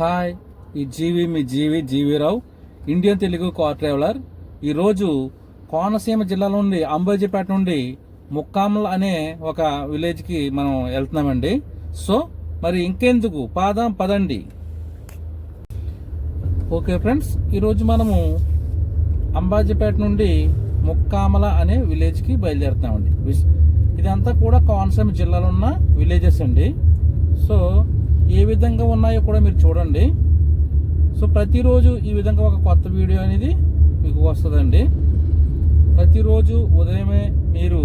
Hi ఈ జీవి మీ GV GV Rao Indian Telugu car traveller. ఈరోజు కోనసీమ జిల్లా నుండి అంబాజీపేట నుండి ముక్కామల్ అనే ఒక విలేజ్కి మనం వెళ్తున్నామండి. సో మరి ఇంకెందుకు? పాదం పదండి. ఓకే ఫ్రెండ్స్ ఈరోజు మనము అంబాజీపేట నుండి ముక్కామల అనే విలేజ్కి బయలుదేరుతామండి విస్- ఇదంతా కూడా కోనసీమ జిల్లాలో ఉన్న విలేజెస్ అండి. సో ఏ విధంగా ఉన్నాయో కూడా మీరు చూడండి. సో ప్రతిరోజు ఈ విధంగా ఒక కొత్త వీడియో అనేది మీకు వస్తుందండి. ప్రతిరోజు ఉదయమే మీరు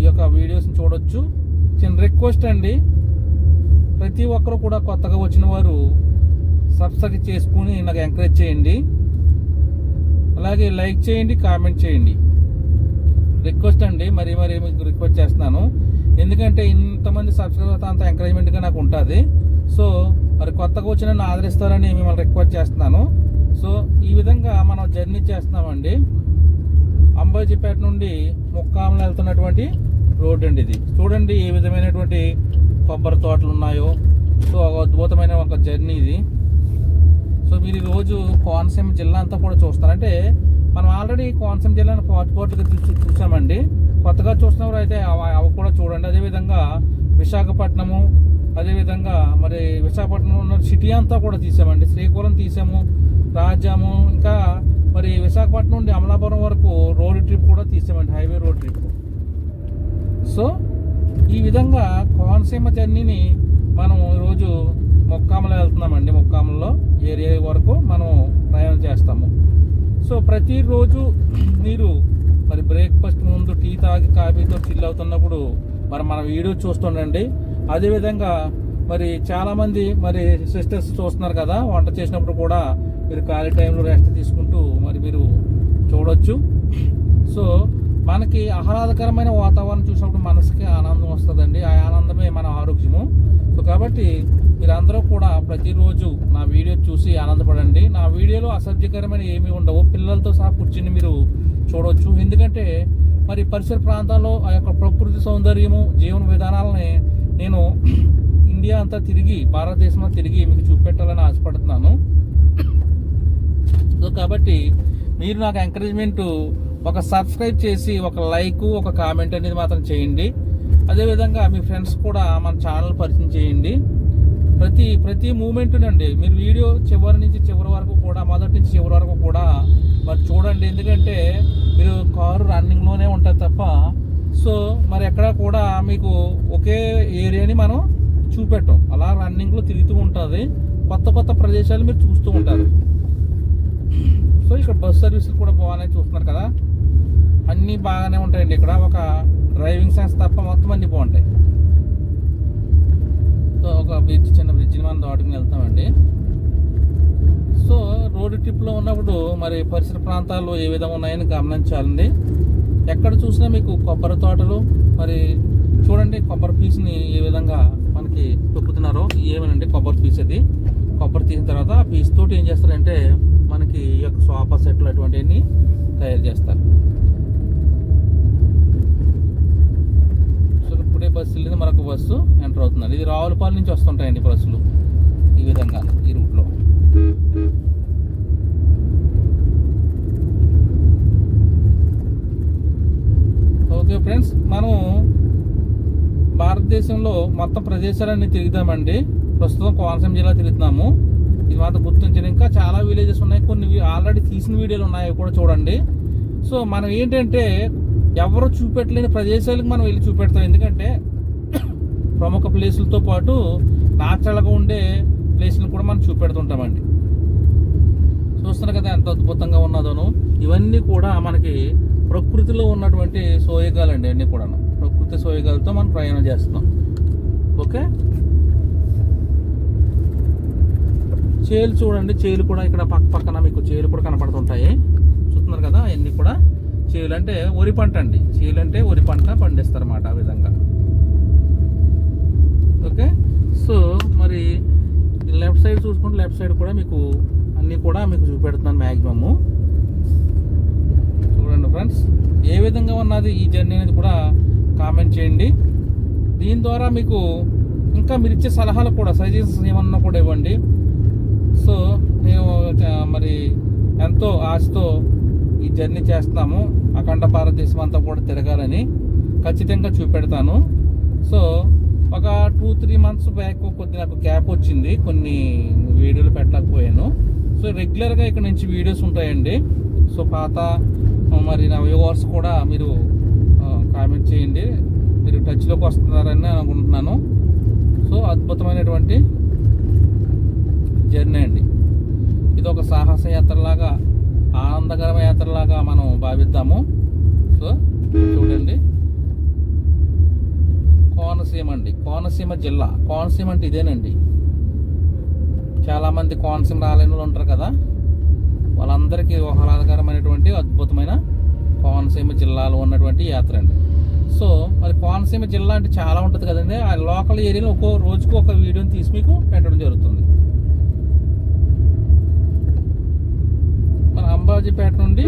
ఈ యొక్క వీడియోస్ని చూడొచ్చు. చిన్న రిక్వెస్ట్ అండి. ప్రతి ఒక్కరు కూడా కొత్తగా వచ్చిన వారు సబ్స్క్రైబ్ చేసుకుని నాకు ఎంకరేజ్ చేయండి. అలాగే లైక్ చేయండి కామెంట్ చేయండి. రిక్వెస్ట్ అండి. మరి మరి మీకు రిక్వెస్ట్ చేస్తున్నాను. ఎందుకంటే ఇంతమంది సబ్స్క్రైబర్ అంత ఎంకరేజ్మెంట్గా నాకు ఉంటుంది. సో మరి కొత్తగా వచ్చిన నన్ను ఆదరిస్తారని మిమ్మల్ని రిక్వెస్ట్ చేస్తున్నాను. సో ఈ విధంగా మనం జర్నీ చేస్తున్నామండి. అంబాజీపేట నుండి ముక్కాములు వెళ్తున్నటువంటి రోడ్ అండి ఇది. చూడండి ఏ విధమైనటువంటి కొబ్బరి తోటలు ఉన్నాయో. సో ఒక అద్భుతమైన ఒక జర్నీ ఇది. సో మీరు ఈరోజు రోజు కోనసీమ జిల్లా అంతా కూడా చూస్తారు. అంటే మనం ఆల్రెడీ కోనసీమ జిల్లాను పాస్పోర్ట్గా చూ చూసామండి. కొత్తగా చూస్తున్నవారు అయితే అవ- అవి కూడా చూడండి. అదేవిధంగా విశాఖపట్నము అదేవిధంగా మరి విశాఖపట్నం ఉన్న సిటీ అంతా కూడా తీసామండి. శ్రీకాకుళం తీసాము రాజ్యాము ఇంకా మరి విశాఖపట్నం నుండి అమలాపురం వరకు రోడ్ ట్రిప్ కూడా తీసామండి హైవే రోడ్ ట్రిప్. సో ఈ విధంగా కోనసీమ జర్నీని మనం ఈరోజు మొక్కామలో వెళ్తున్నామండి. మొక్కామలో ఏరియా వరకు మనం ప్రయాణం చేస్తాము. సో ప్రతిరోజు మీరు మరి బ్రేక్ఫాస్ట్ ముందు టీ తాగి కాఫీతో చిల్ అవుతున్నప్పుడు మరి మన వీడియో చూస్తుండండి. అదేవిధంగా మరి చాలామంది మరి సిస్టర్స్ చూస్తున్నారు కదా వంట చేసినప్పుడు కూడా మీరు ఖాళీ టైంలో రెస్ట్ తీసుకుంటూ మరి మీరు చూడొచ్చు. సో మనకి ఆహ్లాదకరమైన వాతావరణం చూసినప్పుడు మనసుకి ఆనందం వస్తుందండి. ఆ ఆనందమే మన ఆరోగ్యము. సో కాబట్టి మీరందరూ కూడా ప్రతిరోజు నా వీడియో చూసి ఆనందపడండి. నా వీడియోలో అసభ్యకరమైన ఏమీ ఉండవు. పిల్లలతో సహా కూర్చుని మీరు చూడవచ్చు ఎందుకంటే మరి పరిసర ప్రాంతాల్లో ఆ యొక్క ప్రకృతి సౌందర్యము జీవన విధానాలని నేను ఇండియా అంతా తిరిగి భారతదేశంలో తిరిగి మీకు చూపెట్టాలని ఆశపడుతున్నాను. సో కాబట్టి మీరు నాకు ఎంకరేజ్మెంట్ ఒక సబ్స్క్రైబ్ చేసి ఒక లైక్ ఒక కామెంట్ అనేది మాత్రం చేయండి. అదేవిధంగా మీ ఫ్రెండ్స్ కూడా మన ఛానల్ పరిచయం చేయండి. ప్రతి ప్రతి మూమెంట్ అండి మీరు వీడియో చివరి నుంచి చివరి వరకు కూడా మొదటి నుంచి చివరి వరకు కూడా మరి చూడండి. ఎందుకంటే మీరు కారు రన్నింగ్లోనే ఉంటుంది తప్ప సో మరి ఎక్కడ కూడా మీకు ఒకే ఏరియాని మనం చూపెట్టాం. అలా రన్నింగ్లో తిరుగుతూ ఉంటుంది. కొత్త కొత్త ప్రదేశాలు మీరు చూస్తూ ఉంటారు. సో ఇక్కడ బస్ సర్వీసులు కూడా బాగానే చూస్తున్నారు కదా. అన్నీ బాగానే ఉంటాయండి. ఇక్కడ ఒక డ్రైవింగ్ సెన్స్ తప్ప మొత్తం అన్నీ బాగుంటాయి. ఒక బ్రిడ్జ్ చిన్న బ్రిడ్జ్ని మనం దాటుకుని వెళ్తామండి. సో రోడ్ ట్రిప్లో ఉన్నప్పుడు మరి పరిసర ప్రాంతాలు ఏ విధంగా ఉన్నాయని గమనించాలండి. ఎక్కడ చూసినా మీకు కొబ్బరి తోటలు మరి చూడండి కొబ్బరి పీస్ని ఏ విధంగా మనకి తొక్కుతున్నారో ఏమనండి కొబ్బరి పీస్ అది? కొబ్బరి తీసిన తర్వాత ఆ పీస్ తోటి ఏం చేస్తారంటే మనకి ఈ యొక్క సోఫా సెట్లు అటువంటివన్నీ తయారు చేస్తారు. ఒకటే బస్సు వెళ్ళింది మరొక బస్సు ఎంటర్ అవుతుంది ఇది రావులపాలెం నుంచి వస్తుంటాయండి బస్సులు ఈ విధంగా ఈ రూట్లో. ఓకే ఫ్రెండ్స్ మనం భారతదేశంలో మొత్తం ప్రదేశాలన్నీ తిరుగుతామండి. ప్రస్తుతం కోనసీమ జిల్లా తిరుగుతున్నాము. ఇది మాత్రం గుర్తించిన ఇంకా చాలా విలేజెస్ ఉన్నాయి. కొన్ని ఆల్రెడీ తీసిన వీడియోలు ఉన్నాయి. కూడా చూడండి. సో మనం ఏంటంటే ఎవరు చూపెట్టలేని ప్రదేశాలకు మనం వెళ్ళి చూపెడతాం. ఎందుకంటే ప్రముఖ ప్లేసులతో పాటు నాచురల్గా ఉండే ప్లేసులు కూడా మనం చూపెడుతుంటామండి. చూస్తున్నారు కదా ఎంత అద్భుతంగా ఉన్నదోను. ఇవన్నీ కూడా మనకి ప్రకృతిలో ఉన్నటువంటి సోయగాలండి అన్నీ కూడా ప్రకృతి సోయగాలతో మనం ప్రయాణం చేస్తున్నాం. ఓకే? చేలు చూడండి. చేలు కూడా ఇక్కడ పక్క పక్కన మీకు చేలు కూడా కనపడుతుంటాయి. చూస్తున్నారు కదా అన్నీ కూడా. చేలు అంటే వరి పంట అండి. చేలు అంటే వరి పంట పండిస్తారు అన్నమాట ఆ విధంగా. ఓకే? సో మరి లెఫ్ట్ సైడ్ చూసుకుంటే లెఫ్ట్ సైడ్ కూడా మీకు అన్నీ కూడా మీకు చూపెడుతున్నాను మ్యాక్సిమము చూడండి ఫ్రెండ్స్ ఏ విధంగా ఉన్నది ఈ జర్నీ అనేది కూడా కామెంట్ చేయండి. దీని ద్వారా మీకు ఇంకా మీరు ఇచ్చే సలహాలు కూడా సజెషన్స్ ఏమన్నా కూడా ఇవ్వండి. సో నేను మరి ఎంతో ఆశతో ఈ జర్నీ చేస్తున్నాము. అఖండ భారతదేశం అంతా కూడా తిరగాలని ఖచ్చితంగా చూపెడతాను. సో ఒక టూ త్రీ మంత్స్ బ్యాక్ కొద్ది నాకు గ్యాప్ వచ్చింది. కొన్ని వీడియోలు పెట్టలేకపోయాను. సో రెగ్యులర్గా ఇక్కడ నుంచి వీడియోస్ ఉంటాయండి. సో పాత మరి నా వ్యూవర్స్ కూడా మీరు కామెంట్ చేయండి. మీరు టచ్లోకి వస్తున్నారని అనుకుంటున్నాను. సో అద్భుతమైనటువంటి జర్నీ అండి. ఇది ఒక సాహస యాత్రలాగా ఆనందకరమైన యాత్రలాగా మనం భావిద్దాము. సో చూడండి. కోనసీమ అండి. కోనసీమ జిల్లా. కోనసీమ అంటే ఇదేనండి. చాలామంది కోనసీమ రాలేని వాళ్ళు ఉంటారు కదా. వాళ్ళందరికీ ఆహ్లాదకరమైనటువంటి అద్భుతమైన కోనసీమ జిల్లాలో ఉన్నటువంటి యాత్ర అండి. సో మరి కోనసీమ జిల్లా అంటే చాలా ఉంటుంది కదండి. ఆ లోకల్ ఏరియాలో ఒక్కో రోజుకు ఒక వీడియోని తీసి మీకు పెట్టడం జరుగుతుంది మన అంబాజీపేట నుండి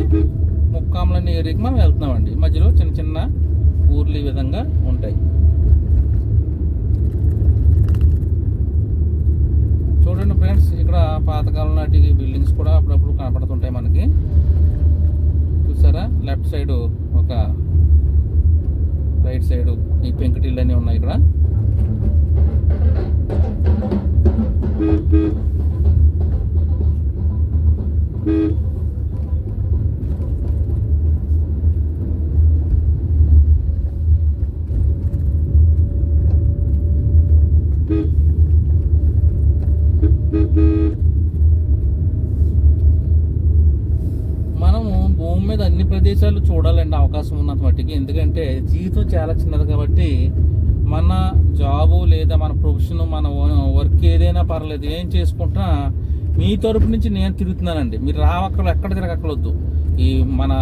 ముక్కాములని ఏరియాకి మనం వెళ్తున్నామండి. మధ్యలో చిన్న చిన్న ఊర్లు ఈ విధంగా ఉంటాయి. చూడండి ఫ్రెండ్స్ ఇక్కడ పాతకాలం నాటి బిల్డింగ్స్ కూడా అప్పుడప్పుడు కనపడుతుంటాయి మనకి. చూసారా? లెఫ్ట్ సైడ్ ఒక రైట్ సైడ్ ఈ పెంకుటిల్లు అన్నీ ఉన్నాయి ఇక్కడ. పర్లేదు ఏం చేసుకుంటున్నా మీ తరపు నుంచి నేను తిరుగుతున్నానండి. మీరు రావక్కడ ఎక్కడ తిరగక్కలొద్దు ఈ మన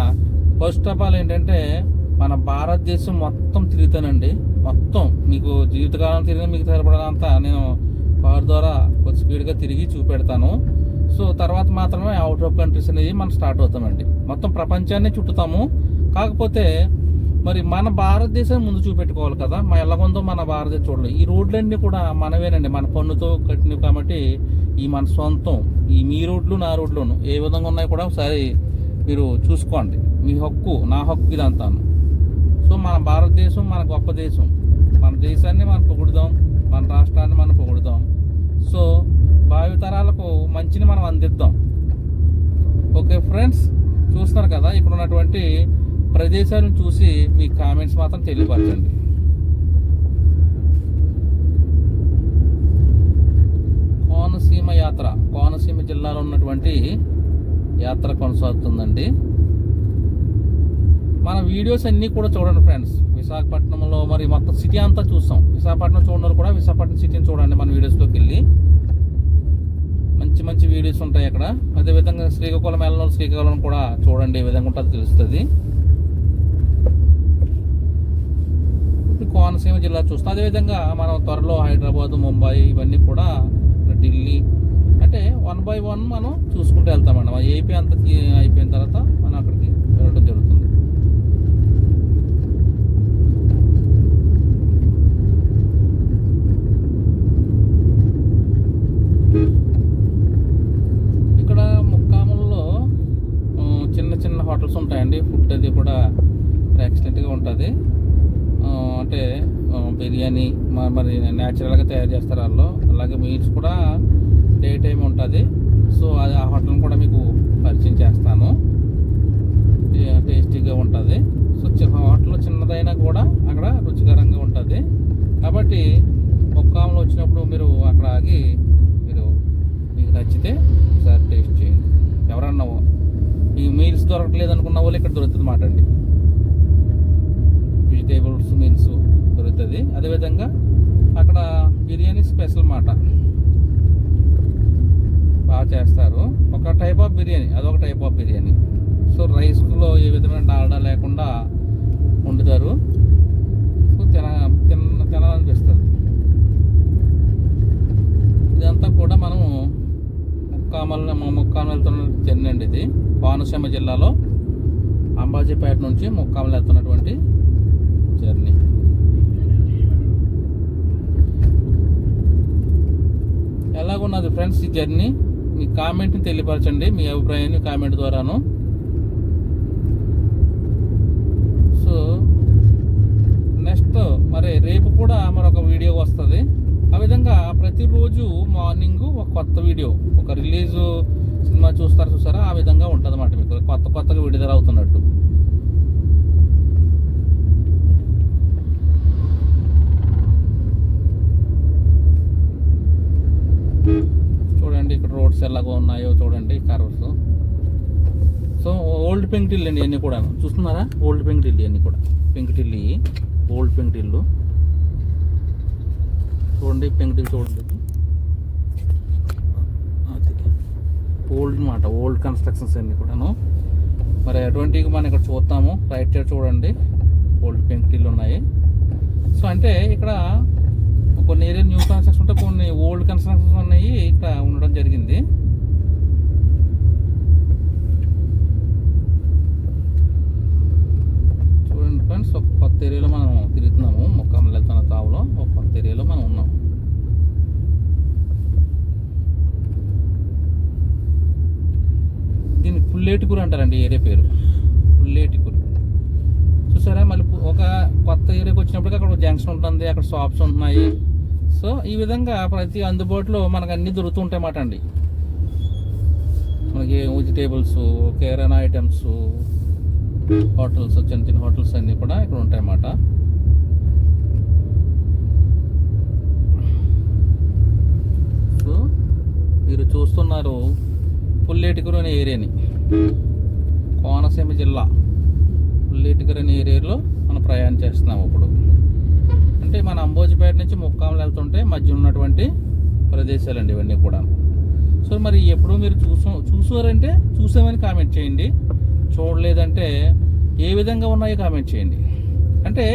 ఫస్ట్ ఆఫ్ ఆల్ ఏంటంటే మన భారతదేశం మొత్తం తిరుగుతానండి. మొత్తం. మీకు జీవితకాలం తిరిగిన మీకు సరిపడనంత నేను కార్ ద్వారా కొంచెం స్పీడ్గా తిరిగి చూపెడతాను. సో తర్వాత మాత్రమే అవుట్ ఆఫ్ కంట్రీస్ అనేది మనం స్టార్ట్ అవుతామండి. మొత్తం ప్రపంచాన్ని చుట్టుతాము. కాకపోతే మరి మన భారతదేశం ముందు చూపెట్టుకోవాలి కదా. మా ఎల్లగొందో మన భారతదేశం చూడలేదు ఈ రోడ్లన్నీ కూడా మనవేనండి. మన పన్నుతో కట్టినవి కాబట్టి ఈ మన సొంతం ఈ మీ రోడ్లు నా రోడ్లును ఏ విధంగా ఉన్నాయి కూడా ఒకసారి మీరు చూసుకోండి. మీ హక్కు నా హక్కు ఇదంతాను. సో మన భారతదేశం మన గొప్ప దేశం. మన దేశాన్ని మనం పొగుడుదాం. మన రాష్ట్రాన్ని మనం పొగుడుదాం. సో భావితరాలకు మంచిని మనం అందిద్దాం. ఓకే ఫ్రెండ్స్ చూస్తున్నారు కదా? ఇక్కడ ఉన్నటువంటి ప్రదేశాలను చూసి మీ కామెంట్స్ మాత్రం తెలియపరచండి. కోనసీమ యాత్ర. కోనసీమ జిల్లాలో ఉన్నటువంటి యాత్ర కొనసాగుతుందండి. మన వీడియోస్ అన్నీ కూడా చూడండి ఫ్రెండ్స్ విశాఖపట్నంలో మరి మొత్తం సిటీ అంతా చూస్తాం. విశాఖపట్నం చూడడం కూడా విశాఖపట్నం సిటీని చూడండి మన వీడియోస్లోకి వెళ్ళి. మంచి మంచి వీడియోస్ ఉంటాయి అక్కడ. అదేవిధంగా శ్రీకాకుళం వెళ్ళిన శ్రీకాకుళం కూడా చూడండి ఏ విధంగా ఉంటుందో తెలుస్తుంది ఇప్పుడు కోనసీమ జిల్లా చూస్తాం. అదేవిధంగా మనం త్వరలో హైదరాబాద్ ముంబై ఇవన్నీ కూడా ఢిల్లీ అంటే వన్ బై వన్ మనం చూసుకుంటూ వెళ్తామండి. ఏపీ అంతా అయిపోయిన తర్వాత మనం అక్కడికి వెళ్ళడం జరుగుతుంది ఇక్కడ ముక్కాములలో ఆ, చిన్న చిన్న హోటల్స్ ఉంటాయండి ఫుడ్ అది కూడా ఎక్సలెంట్గా ఉంటుంది ఆ, అంటే ఆ, బిర్యానీ మరి న్యాచురల్గా తయారు చేస్తారు వాళ్ళు. అలాగే మీల్స్ కూడా డే టైం ఉంటుంది. సో అది ఆ హోటల్ కూడా మీకు పరిచయం చేస్తాను. టేస్టీగా ఉంటుంది. సో చిన్న హోటల్ చిన్నదైనా కూడా అక్కడ రుచికరంగా ఉంటుంది. కాబట్టి ముక్కాములు వచ్చినప్పుడు మీరు అక్కడ ఆగి మీరు మీకు నచ్చితే ఒకసారి టేస్ట్ చేయండి. ఎవరన్నా ఈ మీల్స్ దొరకట్లేదు అనుకున్న వాళ్ళు ఇక్కడ దొరుకుతుంది మాట అండి వెజిటేబుల్స్ మీల్స్. దొరుకుతుంది అదేవిధంగా అక్కడ బిర్యానీ స్పెషల్ మాట. బాగా చేస్తారు. ఒక టైప్ ఆఫ్ బిర్యానీ అదొక టైప్ ఆఫ్ బిర్యానీ. సో రైస్లో ఏ విధమైన డాల్డా లేకుండా వండుతారు. సో తిన తిన తినాలనిపిస్తుంది. ఇదంతా కూడా మనము ముక్కామల ముక్కామల్ వెళ్తున్న జర్నీ అండి ఇది. కోనసీమ జిల్లాలో అంబాజీపేట నుంచి ముక్కామల వెళ్తున్నటువంటి జర్నీ. ఎలాగున్నది ఫ్రెండ్స్ ఈ జర్నీ మీ కామెంట్ని తెలియపరచండి మీ అభిప్రాయాన్ని కామెంట్ ద్వారాను. సో నెక్స్ట్ మరి రేపు కూడా మరొక వీడియో వస్తుంది. ఆ విధంగా ప్రతిరోజు మార్నింగ్ ఒక కొత్త వీడియో ఒక రిలీజ్ సినిమా చూస్తారు చూసారా? ఆ విధంగా ఉంటుంది అన్నమాట మీకు. కొత్త కొత్తగా విడుదల అవుతున్నట్టు చూడండి ఇక్కడ రోడ్స్ ఎలాగో ఉన్నాయో చూడండి కర్వ్స్ సో ఓల్డ్ పెంకుటిల్లు అండి ఇవన్నీ కూడా చూస్తున్నారా? ఓల్డ్ పెంకుటిల్లు ఇవన్నీ కూడా. పెంకుటిల్లు ఇవి ఓల్డ్ పెంకుటిల్లు చూడండి పెంకుటిల్లు చూడండి. ఓల్డ్ మాట ఓల్డ్ కన్స్ట్రక్షన్స్ అన్నీ కూడాను. మరి అటువంటివి మనం ఇక్కడ చూస్తాము రైట్ సైడ్ చూడండి. ఓల్డ్ పెంకుటిల్లు ఉన్నాయి. సో అంటే ఇక్కడ కొన్ని ఏరియా న్యూ కన్స్ట్రక్షన్ ఉంటే కొన్ని ఓల్డ్ కన్స్ట్రక్షన్స్ ఉన్నాయి ఇక్కడ ఉండడం జరిగింది. చూడండి ఫ్రెండ్స్ ఒక కొత్త ఏరియాలో మనం తిరుగుతున్నాము. మొక్కమ్మలు వెళ్తున్న తావులో ఒక కొత్త ఏరియాలో మనం ఉన్నాం. దీన్ని పుల్లేటికూరు అంటారండి ఏరియా పేరు. పుల్లేటికూరు. చూసారా? మళ్ళీ ఒక కొత్త ఏరియాకి వచ్చినప్పటికి అక్కడ ఒక జంక్షన్ ఉంటుంది అక్కడ షాప్స్ ఉంటున్నాయి. సో ఈ విధంగా ప్రతి అందుబాటులో మనకు అన్ని దొరుకుతుంటాయి మాట అండి. మనకి వెజిటేబుల్స్ కిరాణా ఐటమ్స్ హోటల్స్ చిన్న చిన్న హోటల్స్ అన్నీ కూడా ఇక్కడ ఉంటాయి అన్నమాట. సో మీరు చూస్తున్నారు పుల్లేటికూరు అనే ఏరియాని. కోనసీమ జిల్లా పుల్లేటికూరు అనే ఏరియాలో మనం ప్రయాణం చేస్తున్నాం ఇప్పుడు. అంబోజిపేట నుంచి ముక్కాములు వెళ్తుంటే మధ్య ఉన్నటువంటి ప్రదేశాలండి ఇవన్నీ కూడా. సో మరి ఎప్పుడు మీరు చూసా చూసారంటే చూసామని కామెంట్ చేయండి. చూడలేదంటే ఏ విధంగా ఉన్నాయో కామెంట్ చేయండి. అంటే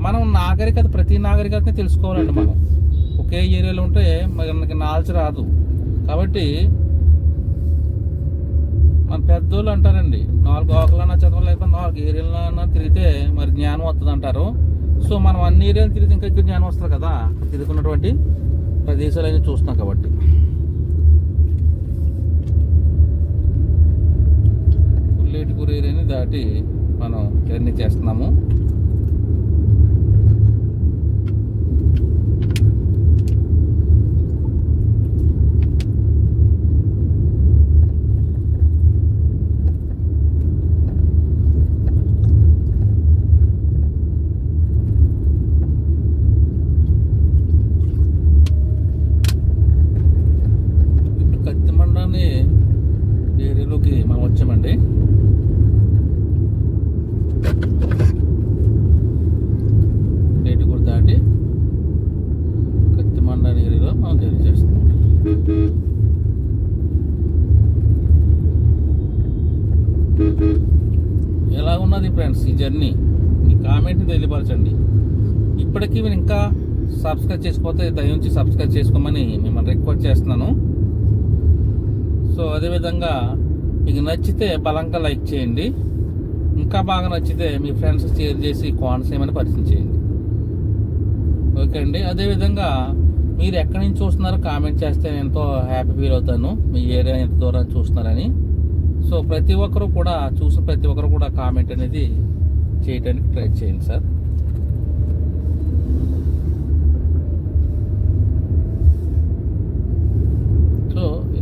మనం నాగరికత ప్రతి నాగరికతని తెలుసుకోవాలండి మనం. ఒకే ఏరియాలో ఉంటే మనకి నాల్చి రాదు. కాబట్టి మన పెద్దోళ్ళు అంటారండి నాలుగు ఆకులన్నా చదవలేకపోతే నాలుగు ఏరియాలన్నా తిరిగితే మరి జ్ఞానం వస్తుంది అంటారు సో మనం అన్ని ఏరియాలు తిరిగి ఇంకా ఇక్కడ జ్ఞానం వస్తుంది కదా? తిరుగుతున్నటువంటి ప్రదేశాలన్నీ చూస్తున్నాం కాబట్టి. పుల్లేటికూరు ఏరియాని దాటి మనం జర్నీ చేస్తున్నాము ఇప్పుడు కత్తిమండని ఏరియాలోకి మనం వచ్చామండి రేటుకూరు దాటి కత్తిమండని ఏరియాలో మనం జర్నీ చేస్తున్నాం ఎలా ఉన్నది ఫ్రెండ్స్ ఈ జర్నీ మీ కామెంట్ని తెలియపరచండి ఇప్పటికీ మీరు ఇంకా సబ్స్క్రైబ్ చేసిపోతే దయించి సబ్స్క్రైబ్ చేసుకోమని మిమ్మల్ని రిక్వెస్ట్ చేస్తున్నాను. సో అదేవిధంగా మీకు నచ్చితే బలంగా లైక్ చేయండి. ఇంకా బాగా నచ్చితే మీ ఫ్రెండ్స్ షేర్ చేసి కోనసీమని పరిచయం చేయండి. ఓకే అండి? అదేవిధంగా మీరు ఎక్కడి నుంచి చూస్తున్నారో కామెంట్ చేస్తే నేను ఎంతో హ్యాపీ ఫీల్ అవుతాను. మీ ఏరియా ఎంత దూరం చూస్తున్నారని. సో ప్రతి ఒక్కరు కూడా చూసిన ప్రతి ఒక్కరు కూడా కామెంట్ అనేది చేయడానికి ట్రై చేయండి సార్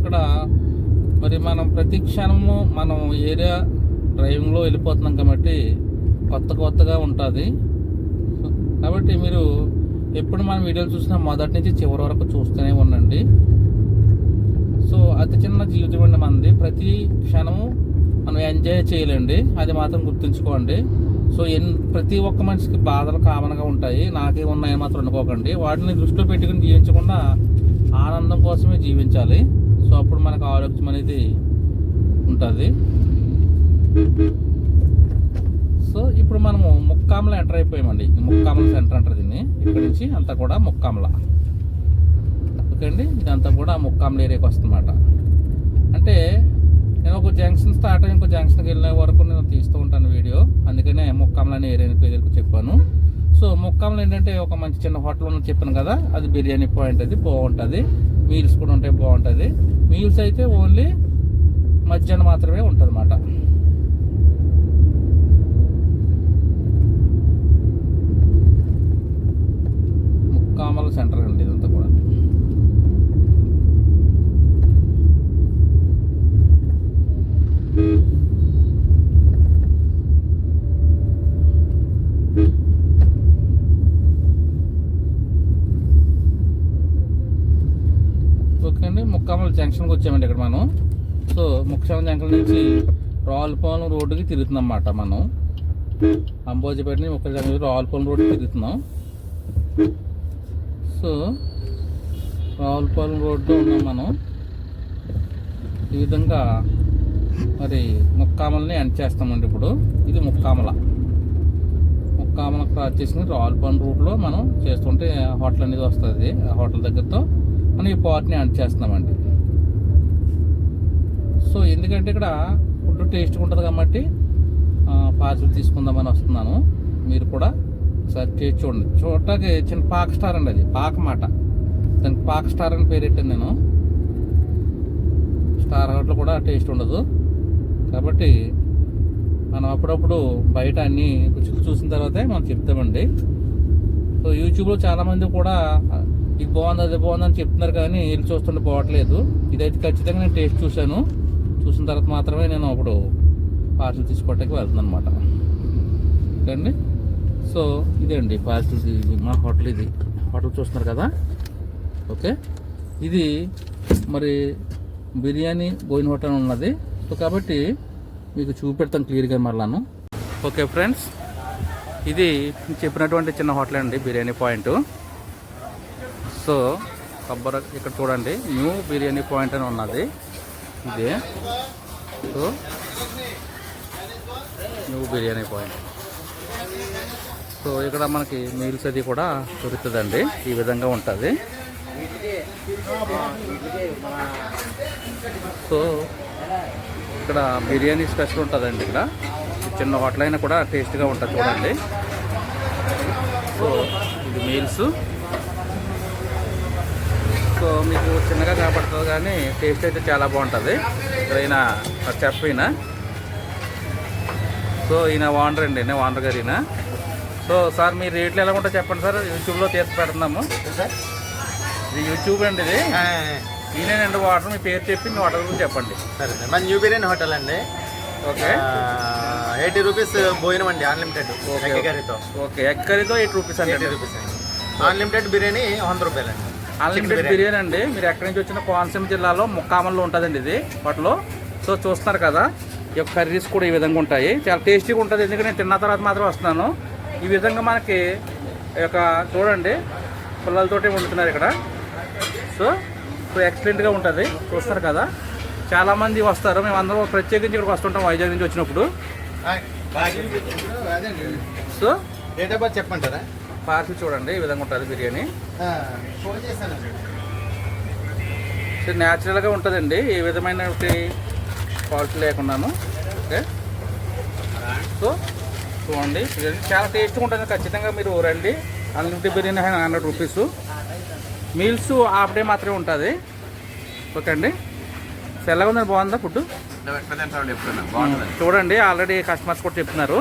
ఇక్కడ మరి మనం ప్రతి క్షణము మనం ఏరియా డ్రైవింగ్లో వెళ్ళిపోతున్నాం కాబట్టి కొత్త కొత్తగా ఉంటుంది. కాబట్టి మీరు ఎప్పుడు మనం వీడియోలు చూసినా మొదటి నుంచి చివరి వరకు చూస్తూనే ఉండండి. సో అతి చిన్న జీవితం అండి మనది. ప్రతి క్షణము మనం ఎంజాయ్ చేయాలండి. అది మాత్రం గుర్తుంచుకోండి. సో ఎన్ ప్రతి ఒక్క మనిషికి బాధలు కామన్గా ఉంటాయి. నాకే ఉన్నాయని మాత్రం అనుకోకండి. వాటిని దృష్టిలో పెట్టుకుని జీవించకుండా ఆనందం కోసమే జీవించాలి. సో అప్పుడు మనకు ఆరోగ్యం అనేది ఉంటుంది. సో ఇప్పుడు మనము ముక్కామల ఎంటర్ అయిపోయామండి. ముక్కామల సెంటర్ అంటారు దీన్ని. ఇక్కడ నుంచి అంతా కూడా ముక్కామల. ఓకే అండి ఇదంతా కూడా ముక్కామల ఏరియాకి వస్తుందన్నమాట. అంటే నేను ఒక జంక్షన్ స్టార్ట్ అయ్యి ఇంకో జంక్షన్కి వెళ్ళే వరకు నేను తీస్తూ ఉంటాను వీడియో. అందుకనే ముక్కామల అనే ఏరియా పేరుకు చెప్పాను. సో ముక్కామలు ఏంటంటే ఒక మంచి చిన్న హోటల్ ఉన్నది చెప్పాను కదా. అది బిర్యానీ పాయింట్ అది బాగుంటుంది. మీల్స్ కూడా ఉంటాయి బాగుంటుంది. మీల్స్ అయితే ఓన్లీ మధ్యాహ్నం మాత్రమే ఉంటుంది అన్నమాట ముక్కామల సెంటర్ అండి ఇది కూడా ఓకే అండి ముక్కామల జంక్షన్కి వచ్చామండి ఇక్కడ మనం. సో ముక్కామల జంక్షన్ నుంచి రావులపాలెం రోడ్డుకి తిరుగుతున్నాం అన్నమాట మనం. అంబోజీపేట నుంచి ముక్కల జంక్షన్ రావులపాలెం రోడ్డుకి తిరుగుతున్నాం. సో రావులపాలెం రోడ్డు ఉన్నాం మనం. ఈ విధంగా మరి ముక్కామల్ని ఎండ్ చేస్తామండి ఇప్పుడు. ఇది ముక్కామల. ముక్కామల క్రాస్ చేసిన రావులపాలెం రూట్లో మనం చేస్తుంటే హోటల్ అనేది వస్తుంది. ఆ హోటల్ దగ్గరతో మనం ఈ పార్ట్ని యాడ్ చేస్తున్నామండి. సో ఎందుకంటే ఇక్కడ ఫుడ్ టేస్ట్గా ఉంటుంది కాబట్టి పార్సల్ తీసుకుందామని వస్తున్నాను. మీరు కూడా ఒకసారి చేసి చూడండి. చూడటానికి చిన్న పాక్ స్టార్ అండి అది పాక మాట. దానికి పాక్ స్టార్ అని పేరెట్టాను నేను. స్టార్ హోటల్ కూడా టేస్ట్ ఉండదు. కాబట్టి మనం అప్పుడప్పుడు బయట అన్ని రుచులు చూసిన తర్వాతే మనం చెప్తామండి. సో యూట్యూబ్లో చాలామంది కూడా ఇది బాగుంది అది బాగుంది అని చెప్తున్నారు కానీ వీళ్ళు చూస్తుంటే పోవట్లేదు. ఇదైతే ఖచ్చితంగా నేను టేస్ట్ చూశాను. చూసిన తర్వాత మాత్రమే నేను అప్పుడు పార్సల్ తీసుకోవటానికి వెళ్తున్నాను అనమాట అండి సో ఇదే అండి పార్సల్ ఇది మా హోటల్ ఇది. హోటల్ చూస్తున్నారు కదా? ఓకే. ఇది మరి బిర్యానీ గోయిన్ హోటల్ ఉన్నది. సో కాబట్టి మీకు చూపెడతాను క్లియర్గా మరలాను. Okay friends. ఇది నేను చెప్పినటువంటి చిన్న హోటల్ అండి బిర్యానీ పాయింట్. సో కొబ్బరి ఇక్కడ చూడండి న్యూ బిర్యానీ పాయింట్ అని ఉన్నది. ఇదే. So new biryani point. So ఇక్కడ మనకి మీల్స్ అది కూడా దొరుకుతుందండి. ఈ విధంగా ఉంటుంది. సో ఇక్కడ బిర్యానీ స్పెషల్ ఉంటుందండి ఇక్కడ. చిన్న హోటల్ అయినా కూడా టేస్ట్గా ఉంటుంది చూడండి. సో ఇది మీల్స్. సో మీకు చిన్నగా కనపడుతుంది కానీ టేస్ట్ అయితే చాలా బాగుంటుంది. ఈయన చెఫ్ ఈయన. సో ఈయన వాండర్ అండి ఈయన వాండర్ గారు ఈయన. సో సార్ మీ రేట్లు ఎలా ఉంటాయో చెప్పండి సార్. యూట్యూబ్లో తీసి పెడుతున్నాము. ఇది యూట్యూబ్ అండి ఇది. ఈయనండి వాటర్ మీ పేరు చెప్పి మీ వాటర్ గురించి చెప్పండి. సరే మన న్యూ బిర్యానీ హోటల్ అండి. ఓకే. ఎయిటీ రూపీస్ భోజనం అండి అన్లిమిటెడ్ ఓకే. ఎగ్ కర్రీతో. ఓకే ఎగ్ కర్రీతో ఎయిట్ రూపీస్ అండి. ఎయిటీ రూపీస్ అండి. అన్లిమిటెడ్ బిర్యానీ వంద రూపాయలు అండి అన్లిమిటెడ్ బిర్యానీ. అండి మీరు ఎక్కడి నుంచి వచ్చిన కోనసీమ జిల్లాలో ముక్కామల్లో ఉంటుందండి ఇది హోటల్లో సో చూస్తున్నారు కదా ఈ యొక్క కర్రీస్ కూడా ఈ విధంగా ఉంటాయి. చాలా టేస్టీగా ఉంటుంది ఎందుకంటే నేను తిన్న తర్వాత మాత్రం వస్తున్నాను. ఈ విధంగా మనకి ఈ యొక్క చూడండి పిల్లలతోటి వండుతున్నారు ఇక్కడ. సో సో ఎక్సలెంట్గా ఉంటుంది. చూస్తారు కదా చాలామంది వస్తారు. మేము అందరం ప్రత్యేకించి ఇక్కడికి వస్తుంటాం వైజాగ్ నుంచి వచ్చినప్పుడు. సో చెప్పంటారా పార్సిల్ చూడండి ఈ విధంగా ఉంటుంది బిర్యానీ. న్యాచురల్గా ఉంటుందండి ఏ విధమైన క్వాలిటీ లేకున్నాను. ఓకే. సో చూడండి ఇది చాలా టేస్ట్గా ఉంటుంది ఖచ్చితంగా మీరు రండి. Unlimited biryani hundred rupees. Meals half day మాత్రమే ఉంటుంది. ఓకే అండి. సో ఎలాగ ఉందండి బాగుందా ఫుడ్? చూడండి ఆల్రెడీ కస్టమర్స్ కూడా చెప్తున్నారు.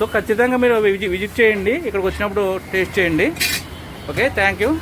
సో ఖచ్చితంగా మీరు విజి- విజిట్ చేయండి. ఇక్కడికి వచ్చినప్పుడు టేస్ట్ చేయండి. Okay thank you.